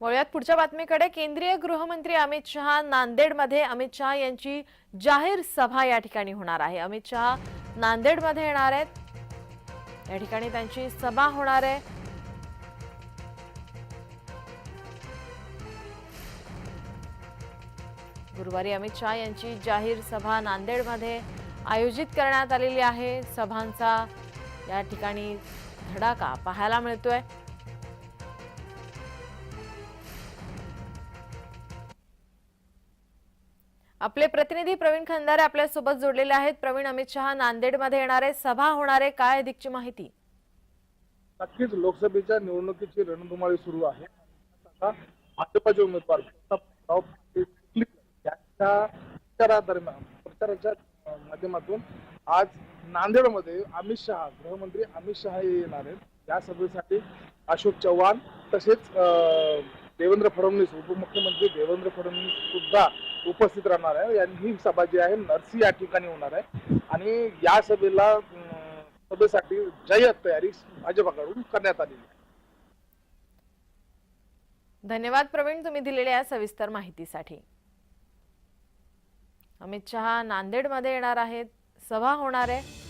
वळूयात पुढच्या बातमीकडे. केंद्रीय गृहमंत्री अमित शहा नांदेडमध्ये. अमित शहा यांची जाहीर सभा या ठिकाणी होणार आहे. अमित शहा नांदेडमध्ये येणार आहेत. या ठिकाणी त्यांची सभा होणार आहे. गुरुवारी अमित शहा यांची जाहीर सभा नांदेडमध्ये आयोजित करण्यात आलेली आहे. सभांचा या ठिकाणी धडाका पाहायला मिळतोय. आपले प्रतिनिधी प्रवीण खंदारे आपल्यासोबत जोडलेले आहेत. प्रवीण अमित शहा नांदेडमध्ये मध्ये येणारे सभा होणारे काय अधिकची माहिती? नक्कीच लोकसभेच्या निवडणुकीची रणधुमाळी सुरू आहे. भाजपाचे उमेदवार प्रचारादरम्यान प्रचाराच्या माध्यमातून आज नांदेडमध्ये अमित शहा गृहमंत्री अमित शहा हे येणार आहेत. या सभेसाठी अशोक चव्हाण तसेच अं, देवेंद्र फडणवीस उपमुख्यमंत्री देवेंद्र फडणवीस सुद्धा उपस्थित राहणार आहे. आणि ही सभा जी आहे नरसी या ठिकाणी होणार आहे. आणि या सभेला सभेसाठी जय्यत तयारी भाजपाकडून करण्यात आलेली आहे. धन्यवाद प्रवीण तुम्ही दिलेल्या या सविस्तर माहितीसाठी. अमित शहा नांदेडमध्ये येणार आहेत. सभा होणार आहे.